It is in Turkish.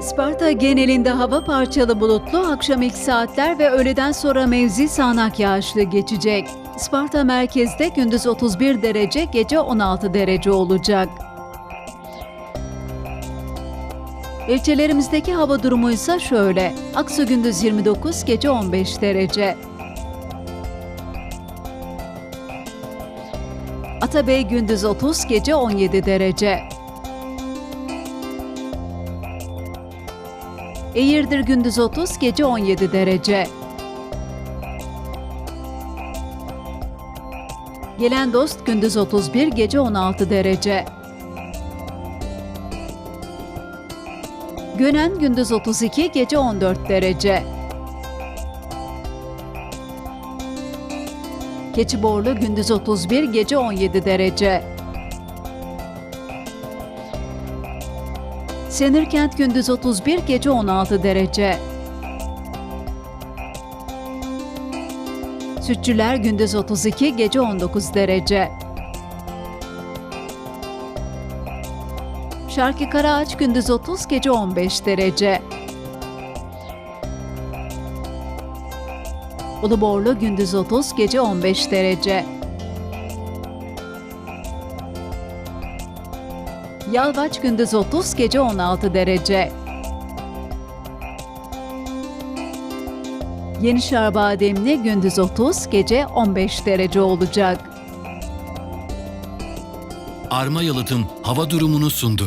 Sparta genelinde hava parçalı bulutlu, akşam ilk saatler ve öğleden sonra mevzi sağanak yağışlı geçecek. Sparta merkezde gündüz 31 derece, gece 16 derece olacak. İlçelerimizdeki hava durumu ise şöyle. Aksu gündüz 29, gece 15 derece. Atabey gündüz 30, gece 17 derece. Eğirdir gündüz 30, gece 17 derece. Gelen dost gündüz 31, gece 16 derece. Gönen gündüz 32, gece 14 derece. Keçiborlu gündüz 31, gece 17 derece. Senirkent gündüz 31, gece 16 derece. Sütçüler gündüz 32, gece 19 derece. Şarkı Karaağaç gündüz 30, gece 15 derece. Uluborlu gündüz 30, gece 15 derece. Yalvaç gündüz 30, gece 16 derece. Yenişehir Bademli gündüz 30, gece 15 derece olacak. Arma Yalıtım hava durumunu sundu.